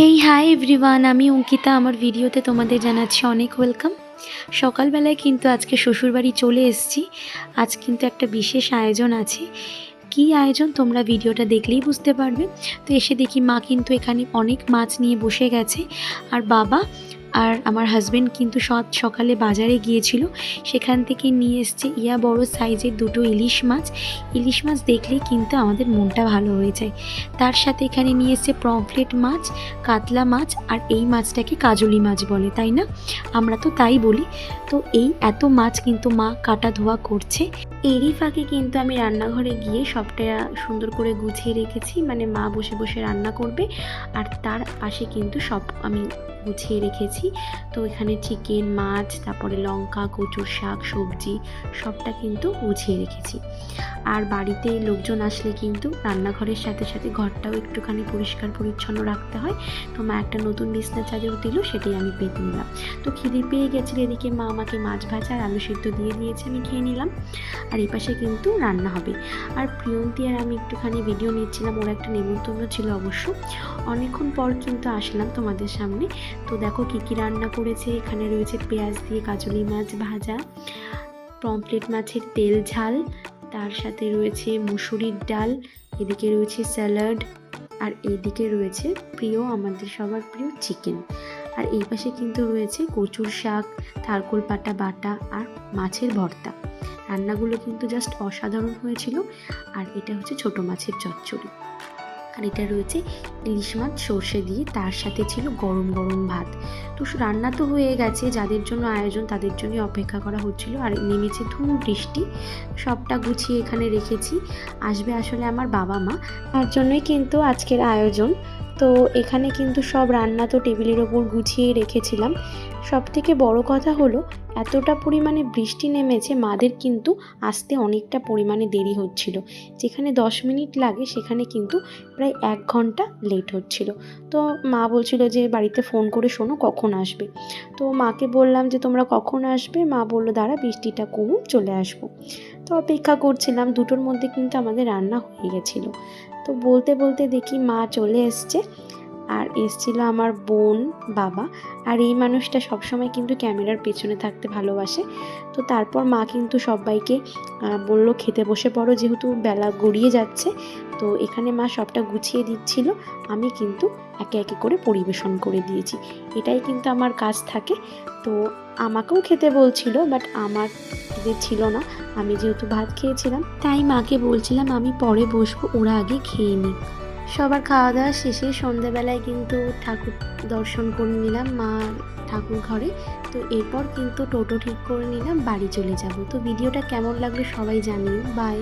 Hey hi everyone আমি অঙ্কিতা। আমার ভিডিওতে তোমাদের জানাচ্ছি অনেক ওয়েলকাম সকালবেলায় কিন্তু আজকে শ্বশুরবাড়ি চলে এসেছি। আজ কিন্তু একটা বিশেষ আয়োজন আছে। কি আয়োজন তোমরা ভিডিওটা দেখলেই বুঝতে পারবে। তো এসে দেখি মা কিন্তু এখানে অনেক মাছ নিয়ে বসে গেছে। আর বাবা আর আমার হাজব্যান্ড কিন্তু সৎ সকালে বাজারে গিয়েছিল। সেখান থেকে নিয়ে এসছে ইয়া বড় সাইজের দুটো ইলিশ মাছ। ইলিশ মাছ দেখলেই কিন্তু আমাদের মনটা ভালো হয়ে যায়। তার সাথে এখানে নিয়ে এসছে পমফ্লেট মাছ, কাতলা মাছ আর এই মাছটাকে কাজলি মাছ বলে, তাই না? আমরা তো তাই বলি। তো এই এত মাছ কিন্তু মা কাটা ধোয়া করছে। এরই ফাঁকে কিন্তু আমি রান্নাঘরে গিয়ে সবটা সুন্দর করে গুছিয়ে রেখেছি। মানে মা বসে বসে রান্না করবে আর তার পাশে কিন্তু সব আমি গুছিয়ে রেখেছি। তো এখানে চিকেন মাছ, তারপরে লঙ্কা, কচুর শাক, সবজি সবটা কিন্তু গুছিয়ে রেখেছি। আর বাড়িতে লোকজন আসলে কিন্তু রান্নাঘরের সাথে সাথে ঘরটাও একটুখানি পরিষ্কার পরিচ্ছন্ন রাখতে হয়। তো মা একটা নতুন বিছনা চাদর দিল, সেটাই আমি পেতে নিলাম। তো খিদে পেয়ে গেছিল, এদিকে মা আমাকে মাছ ভাজা আর আলু সিদ্ধ দিয়ে দিয়েছে, আমি খেয়ে নিলাম। আর এই পাশে কিন্তু রান্না হবে। আর প্রিয়ন্তি আর আমি একটুখানি ভিডিও নিচ্ছিলাম, ওর একটা নেমন্তন্ন ছিল অবশ্য। অনেকক্ষণ পর কিন্তু আসলাম তোমাদের সামনে। তো দেখো কী কী রান্না করেছে, এখানে রয়েছে পেঁয়াজ দিয়ে কাজলি মাছ ভাজা পমফ্লেট মাছের তেল ঝাল, তার সাথে রয়েছে মুসুরির ডাল, এদিকে রয়েছে স্যালাড, আর এইদিকে রয়েছে প্রিয়, আমাদের সবার প্রিয় চিকেন আর এই পাশে কিন্তু রয়েছে কচুর শাক থারকোল পাটা বাটা আর মাছের ভর্তা। রান্নাগুলো কিন্তু জাস্ট অসাধারণ হয়েছিল। আর এটা হচ্ছে ছোট মাছের চচ্চড়ি। আর এটা রয়েছে ইলিশ মাছ সর্ষে দিয়ে, তার সাথে ছিল গরম গরম ভাত। তো রান্না তো হয়ে গেছে, যাদের জন্য আয়োজন তাদের জন্যই অপেক্ষা করা হচ্ছিল। আর নেমেছে ধুম বৃষ্টি, সবটা গুছিয়ে এখানে রেখেছি। আসবে আসলে আমার বাবা মা, তার জন্যই কিন্তু আজকের আয়োজন। তো এখানে কিন্তু সব রান্না তো টেবিলের ওপর গুছিয়ে রেখেছিলাম। সব থেকে বড় কথা হলো এতটা পরিমাণে বৃষ্টি নেমেছে, মাদের কিন্তু আসতে অনেকটা পরিমাণে দেরি হচ্ছিল। যেখানে দশ মিনিট লাগে, সেখানে কিন্তু প্রায় এক ঘণ্টা লেট হচ্ছিল। তো মা বলছিল যে, বাড়িতে ফোন করে শোনো, কখন আসবে? তো মাকে বললাম যে, তোমরা কখন আসবে? মা বলল, দাঁড়া, বৃষ্টিটা কমুক, চলে আসব। তো অপেক্ষা করছিলাম, দুটোর মধ্যে কিন্তু আমাদের রান্না হয়ে গেছিল। তো বলতে বলতে দেখি মা চলে এসছে। আর এসছিল আমার বোন, বাবা। আর এই মানুষটা সবসময় কিন্তু ক্যামেরার পেছনে থাকতে ভালোবাসে। তো তারপর মা কিন্তু সবাইকে বলল, খেতে বসে পড়ো, যেহেতু বেলা গড়িয়ে যাচ্ছে। তো এখানে মা সবটা গুছিয়ে দিচ্ছিল। আমি কিন্তু একে একে করে পরিবেশন করে দিয়েছি। এটাই কিন্তু আমার কাজ থাকে। তো আমাকেও খেতে বলছিল, বাট আমার যে ছিল না। আমি যেহেতু ভাত খেয়েছিলাম, তাই মাকে বলছিলাম, আমি পরে বসবো, ওরা আগে খেয়ে নিই সবার খাওয়া দাওয়া শেষে সন্ধেবেলায় কিন্তু ঠাকুর দর্শন করে নিলাম মা ঠাকুর ঘরে। তো এরপর কিন্তু টোটো ঠিক করে নিলাম, বাড়ি চলে যাব। তো ভিডিওটা কেমন লাগল সবাই জানিও। বাই